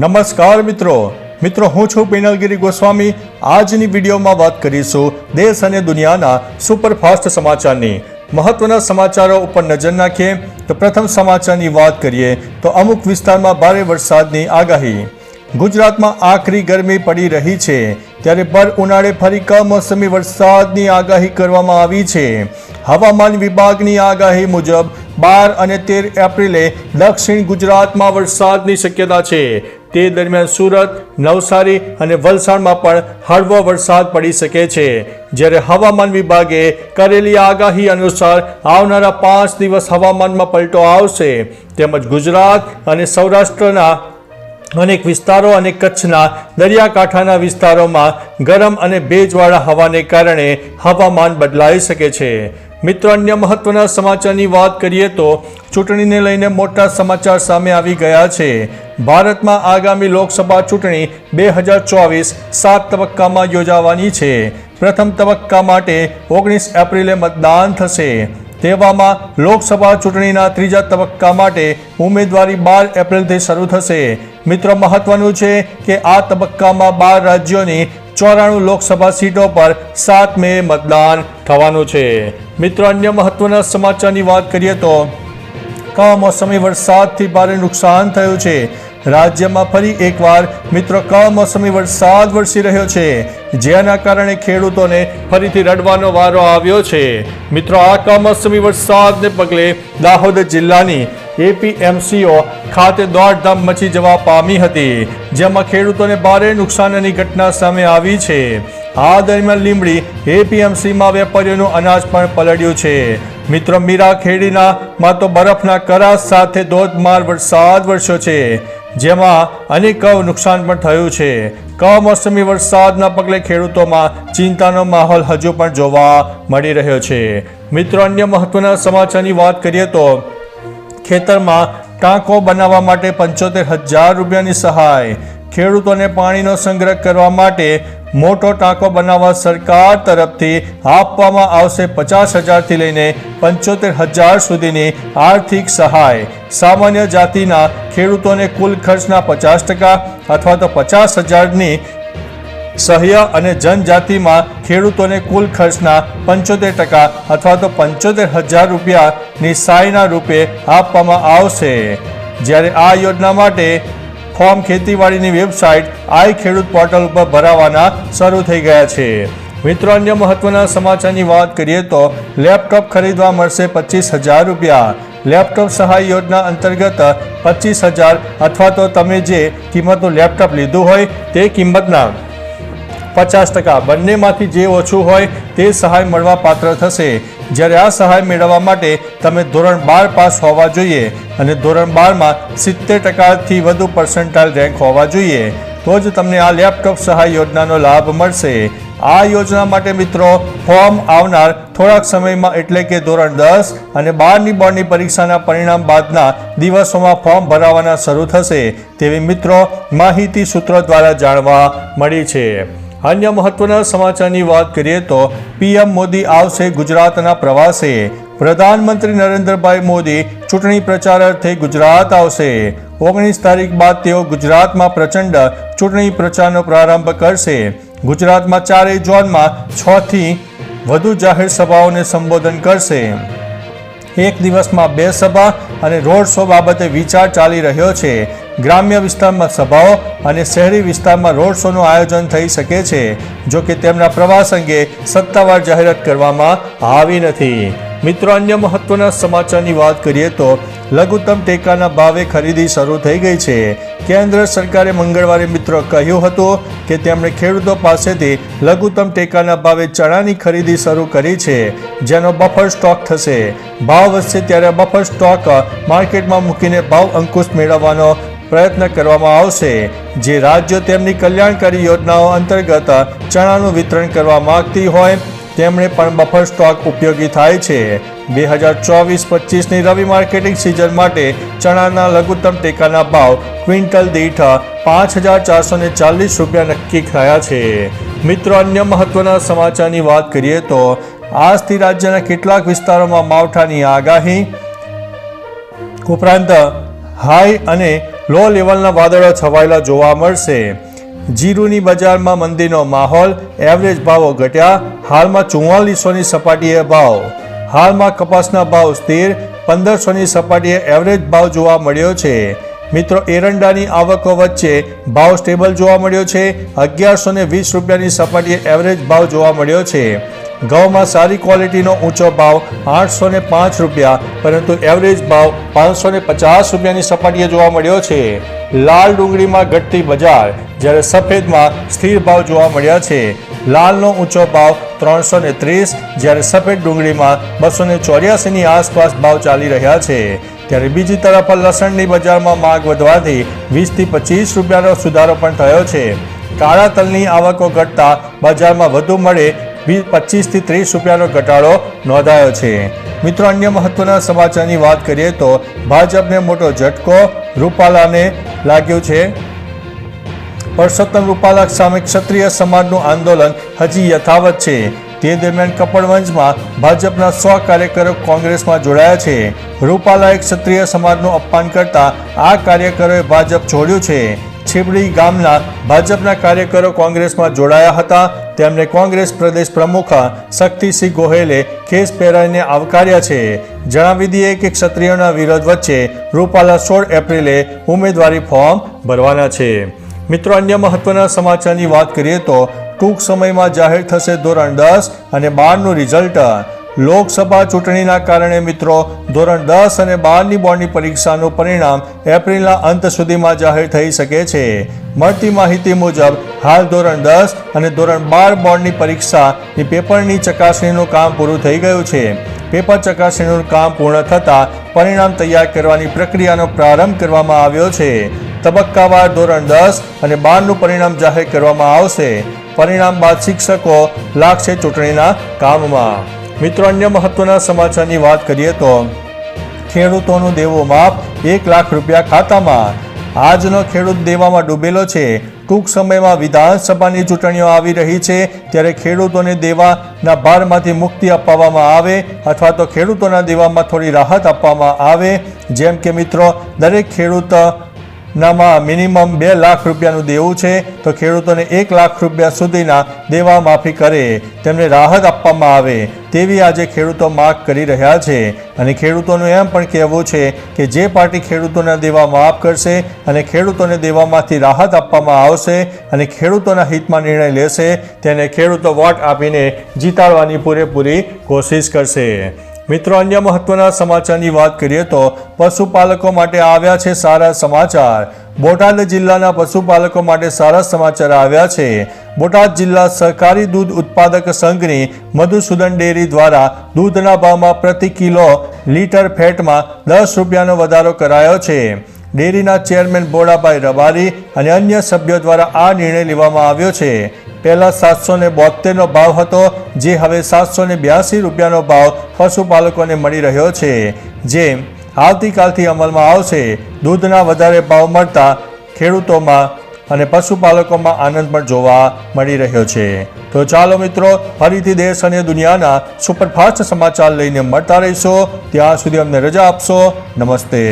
નમસ્કાર મિત્રો. મિત્રો, હું છું પિનલગીરી ગોસ્વામી. આજની વિડીયોમાં વાત કરીશું દેશ અને દુનિયાના સુપરફાસ્ટ સમાચારની. મહત્વના સમાચારો ઉપર નજર નાખીએ, તો પ્રથમ સમાચારની વાત કરીએ, તો અમુક વિસ્તારમાં ભારે વરસાદની આગાહી. ગુજરાતમાં આખરી ગરમી પડી રહી છે, ત્યારે ભર ઉનાળે ફરી કમોસમી વરસાદની આગાહી કરવામાં આવી છે. હવામાન વિભાગની આગાહી મુજબ બાર અને તેર એપ્રિલે દક્ષિણ ગુજરાતમાં વરસાદની શક્યતા છે. તે દરમિયાન સુરત, નવસારી અને વલસાડમાં પણ હળવો વરસાદ પડી શકે છે. જ્યારે હવામાન વિભાગે કરેલી આગાહી અનુસાર આવનારા પાંચ દિવસ હવામાનમાં પલટો આવશે. તેમજ ગુજરાત અને સૌરાષ્ટ્રના અનેક વિસ્તારો અને કચ્છના દરિયાકાંઠાના વિસ્તારોમાં ગરમ અને ભેજવાળા હવાને કારણે હવામાન બદલાઈ શકે છે. મિત્રો અન્ય મહત્વના સમાચારની વાત કરીએ તો ચૂંટણીને લઈને મોટા સમાચાર સામે આવી ગયા છે. ભારતમાં આગામી લોકસભા ચૂંટણી બે હજાર ચોવીસ સાત તબક્કામાં યોજાવાની છે. પ્રથમ તબક્કા માટે ઓગણીસ એપ્રિલે મતદાન થશે. તેવામાં લોકસભા ચૂંટણીના ત્રીજા તબક્કા માટે ઉમેદવારી બાર એપ્રિલથી શરૂ થશે. મિત્રો, મહત્વનું છે કે આ તબક્કામાં બાર રાજ્યોની ચોરાણું લોકસભા સીટો પર સાત મે મતદાન થવાનું છે. મિત્રો, અન્ય મહત્વના સમાચારની વાત કરીએ તો, કમોસમી વરસાદથી ભારે નુકસાન થયું છે. રાજ્યમાં ફરી એકવાર, મિત્રો, કમોસમી વરસાદ વરસી રહ્યો છે. જેના કારણે ખેડૂતોને ફરીથી રડવાનો વારો આવ્યો છે. મિત્રો, આ કમોસમી વરસાદને પગલે દાહોદ જિલ્લાની એપીએમસીઓ ખાતે દોડધામ મચી જવા પામી હતી, જેમાં ખેડૂતોને ભારે નુકસાનની ઘટના સામે આવી છે. આ દરમિયાન લીમડી એપીએમસીમાં વેપારીઓનું અનાજ પણ પલળ્યું છે. મિત્રો, મીરા ખેડીના માં તો બરફના કરા સાથે ધોધમાર વરસાદ વરસ્યો છે, જેમાં અનેક નુકસાન પણ થયું છે. કમોસમી વરસાદના પગલે ખેડૂતોમાં ચિંતાનો માહોલ હજુ પણ જોવા મળી રહ્યો છે. મિત્રો, અન્ય મહત્વના સમાચારની વાત કરીએ તો ખેતરમાં ટાંકો બનાવવા માટે પંચોતેર હજાર રૂપિયાની સહાય. ખેડૂતોને પાણીનો સંગ્રહ કરવા માટે મોટો ટાંકો બનાવવા સરકાર તરફથી આપવામાં આવશે પચાસ હજારથી લઈને પંચોતેર હજાર સુધીની આર્થિક સહાય. સામાન્ય જાતિના ખેડૂતોને કુલ ખર્ચના પચાસ ટકા અથવા તો પચાસ હજારની સહ્ય અને જનજાતિમાં ખેડૂતોને કુલ ખર્ચના પંચોતેર ટકા અથવા તો પંચોતેર હજાર રૂપિયાની સહાયના રૂપે આપવામાં આવશે. જ્યારે આ યોજના માટે ફોર્મ ખેતીવાડીની વેબસાઇટ આઈ ખેડૂત પોર્ટલ ઉપર ભરાવાના શરૂ થઈ ગયા છે. મિત્રો, અન્ય મહત્વના સમાચારની વાત કરીએ તો લેપટોપ ખરીદવા મળશે પચીસ હજાર રૂપિયા. લેપટોપ સહાય યોજના અંતર્ગત પચીસ હજાર અથવા તો તમે જે કિંમતનું લેપટોપ લીધું હોય તે કિંમતના પચાસ ટકા. બંનેમાંથી જે ઓછું હોય તે સહાય મળવા પાત્ર થશે. જ્યારે આ સહાય મેળવવા માટે તમે ધોરણ બાર પાસ હોવા જોઈએ અને ધોરણ બારમાં સિત્તેર ટકાથી વધુ પર્સન્ટાઇલ રેન્ક હોવા જોઈએ, તો જ તમને આ લેપટોપ સહાય યોજનાનો લાભ મળશે. આ યોજના માટે મિત્રો, ફોર્મ આવનાર થોડાક સમયમાં એટલે કે ધોરણ દસ અને બારની બોર્ડની પરીક્ષાના પરિણામ બાદના દિવસોમાં ફોર્મ ભરાવાના શરૂ થશે. તેવી મિત્રો, માહિતી સૂત્રો દ્વારા જાણવા મળી છે. અન્ય મહત્વના સમાચારની વાત કરીએ તો પીએમ મોદી આવશે ગુજરાતના પ્રવાસે. પ્રધાનમંત્રી નરેન્દ્રભાઈ મોદી ચૂંટણી પ્રચાર અર્થે ગુજરાત આવશે. ઓગણીસ તારીખ બાદ તેઓ ગુજરાતમાં પ્રચંડ ચૂંટણી પ્રચારનો પ્રારંભ કરશે. ગુજરાતમાં ચારેય ઝોનમાં છ થી વધુ જાહેર સભાઓને સંબોધન કરશે. એક દિવસમાં બે સભા અને રોડ શો બાબતે વિચાર ચાલી રહ્યો છે. ગ્રામ્ય વિસ્તારમાં સભાઓ અને શહેરી વિસ્તારમાં રોડ શોનું આયોજન થઈ શકે છે, જો કે તેમના પ્રવાસ અંગે સત્તાવાર જાહેરાત કરવામાં આવી નથી. મિત્રો, અન્ય મહત્વના સમાચારની વાત કરીએ તો, લઘુત્તમ ટેકાના ભાવે ખરીદી શરૂ થઈ ગઈ છે. કેન્દ્ર સરકારે મંગળવારે મિત્રો કહ્યું હતું કે તેમણે ખેડૂતો પાસેથી લઘુત્તમ ટેકાના ભાવે ચણાની ખરીદી શરૂ કરી છે, જેનો બફર સ્ટોક થશે. ભાવ વધશે ત્યારે બફર સ્ટોક માર્કેટમાં મૂકીને ભાવ અંકુશ મેળવવાનો પ્રયત્ન કરવામાં આવશે. જે રાજ્યો તેમની કલ્યાણકારી યોજનાઓ અંતર્ગત ચણાનું વિતરણ કરવા માંગતી હોય, તેમણે પણ બફર સ્ટોક ઉપયોગી થાય છે. બે હજાર ચોવીસ પચીસની રવિ માર્કેટિંગ સિઝન માટે ચણાના લઘુત્તમ ટેકાના ભાવ ક્વિન્ટલ દીઠ પાંચ હજાર ચારસો ને ચાલીસ રૂપિયા નક્કી થયા છે. મિત્રો, અન્ય મહત્વના સમાચારની વાત કરીએ તો, આજથી રાજ્યના કેટલાક વિસ્તારોમાં માવઠાની આગાહી. ઉપરાંત હાઈ અને લો લેવલના વાદળો છવાયેલા જોવા મળશે. જીરુની બજારમાં મંદીનો માહોલ એવરેજ ભાવો ઘટ્યા, હાલમાં ચુમ્માલીસોની સપાટીએ ભાવ. હાલમાં કપાસના ભાવ સ્થિર, પંદરસોની સપાટીએ એવરેજ ભાવ જોવા મળ્યો છે. મિત્રો, એરંડાની આવકો વચ્ચે ભાવ સ્ટેબલ જોવા મળ્યો છે. અગિયારસો વીસ રૂપિયાની સપાટીએ એવરેજ ભાવ જોવા મળ્યો છે. ઘઉંમાં સારી ક્વોલિટીનો ઊંચો ભાવ આઠસો ને પાંચ રૂપિયા, પરંતુ એવરેજ ભાવ પાંચસો ને પચાસ રૂપિયાની સપાટીએ જોવા મળ્યો છે. લાલ ડુંગળીમાં ઘટતી બજાર જ્યારે સફેદમાં સ્થિર ભાવ જોવા મળ્યા છે. લાલનો ઊંચો ભાવ ત્રણસો ને ત્રીસ, જ્યારે સફેદ ડુંગળીમાં બસો ને ચોર્યાસીની આસપાસ ભાવ ચાલી રહ્યા છે. ત્યારે બીજી તરફ લસણની બજારમાં માંગ વધવાથી વીસથી પચીસ રૂપિયાનો સુધારો પણ થયો છે. કાળા તલની આવકો ઘટતા બજારમાં વધુ મળે પચીસથી ત્રીસ રૂપિયાનો ઘટાડો નોંધાયો છે. મિત્રો, અન્ય મહત્વના સમાચારની વાત કરીએ તો ભાજપને મોટો ઝટકો રૂપાલાને લાગ્યો છે. પરસોત્તમ રૂપાલા સામે ક્ષત્રિય સમાજનું આંદોલન હજી યથાવત છે. તે દરમિયાન કપડવંજમાં ભાજપના સો કાર્યકરો કોંગ્રેસમાં જોડાયા છે. રૂપાલાએ ક્ષત્રિય સમાજનું અપમાન કરતા આ કાર્યકરોએ ભાજપ છોડ્યું છે. છીબડી ગામના ભાજપના કાર્યકરો કોંગ્રેસમાં જોડાયા હતા. તેમને કોંગ્રેસ પ્રદેશ પ્રમુખ શક્તિસિંહ ગોહેલે ખેસ પહેરાઈને આવકાર્યા છે. જણાવી દઈએ કે ક્ષત્રિયોના વિરોધ વચ્ચે રૂપાલા સોળ એપ્રિલે ઉમેદવારી ફોર્મ ભરવાના છે. મિત્રો, અન્ય મહત્વના સમાચારની વાત કરીએ તો ટૂંક સમયમાં જાહેર થશે ધોરણ દસ અને બારનું રિઝલ્ટ. લોકસભા ચૂંટણીના કારણે મિત્રો, ધોરણ દસ અને બારની બોર્ડની પરીક્ષાનું પરિણામ એપ્રિલના અંત સુધીમાં જાહેર થઈ શકે છે. મળતી માહિતી મુજબ, હાલ ધોરણ દસ અને ધોરણ બાર બોર્ડની પરીક્ષાની પેપરની ચકાસણીનું કામ પૂરું થઈ ગયું છે. પેપર ચકાસણીનું કામ પૂર્ણ થતાં પરિણામ તૈયાર કરવાની પ્રક્રિયાનો પ્રારંભ કરવામાં આવ્યો છે. તબક્કાવાર ધોરણ દસ અને બારનું પરિણામ જાહેર કરવામાં આવશે. પરિણામ બાદ શિક્ષકો લાગશે ચૂંટણીના કામમાં. મિત્રો, અન્ય મહત્વના સમાચારની વાત કરીએ તો ખેડૂતોનું દેવો માફ, એક લાખ રૂપિયા ખાતામાં. આજનો ખેડૂત દેવામાં ડૂબેલો છે. ટૂંક સમયમાં વિધાનસભાની ચૂંટણીઓ આવી રહી છે. ત્યારે ખેડૂતોને દેવાના ભારમાંથી મુક્તિ અપાવવામાં આવે અથવા તો ખેડૂતોના દેવામાં થોડી રાહત આપવામાં આવે. જેમ કે મિત્રો, દરેક ખેડૂત નામાં મિનિમમ બે લાખ રૂપિયાનું દેવું છે, તો ખેડૂતોને એક લાખ રૂપિયા સુધીના દેવા માફી કરે, તેમને રાહત આપવામાં આવે, તેવી આજે ખેડૂતો માગ કરી રહ્યા છે. અને ખેડૂતોનું એમ પણ કહેવું છે કે જે પાર્ટી ખેડૂતોના દેવા માફ કરશે અને ખેડૂતોને દેવામાંથી રાહત આપવામાં આવશે અને ખેડૂતોના હિતમાં નિર્ણય લેશે, તેને ખેડૂતો વોટ આપીને જીતાડવાની પૂરેપૂરી કોશિશ કરશે. મિત્રો, અન્ય મહત્વના સમાચારની વાત કરીએ તો પશુપાલકો માટે આવ્યા છે સારા સમાચાર. બોટાદ જિલ્લાના પશુપાલકો માટે સારા સમાચાર આવ્યા છે. બોટાદ જિલ્લા સહકારી દૂધ ઉત્પાદક સંઘની મધુસૂદન ડેરી દ્વારા દૂધના ભાવમાં પ્રતિ કિલો લીટર ફેટમાં દસ રૂપિયાનો વધારો કરાયો છે. ડેરીના ચેરમેન બોડાભાઈ રબારી અને અન્ય સભ્યો દ્વારા આ નિર્ણય લેવામાં આવ્યો છે. પહેલાં સાતસો ને બોતેરનો ભાવ હતો, જે હવે સાતસો ને બ્યાસી રૂપિયાનો ભાવ પશુપાલકોને મળી રહ્યો છે. જે આવતીકાલથી અમલમાં આવશે. દૂધના વધારે ભાવ મળતા ખેડૂતોમાં અને પશુપાલકોમાં આનંદ પણ જોવા મળી રહ્યો છે. તો ચાલો મિત્રો, ફરીથી દેશ અને દુનિયાના સુપરફાસ્ટ સમાચાર લઈને મળતા રહીશો. ત્યાં સુધી અમને રજા આપશો. નમસ્તે.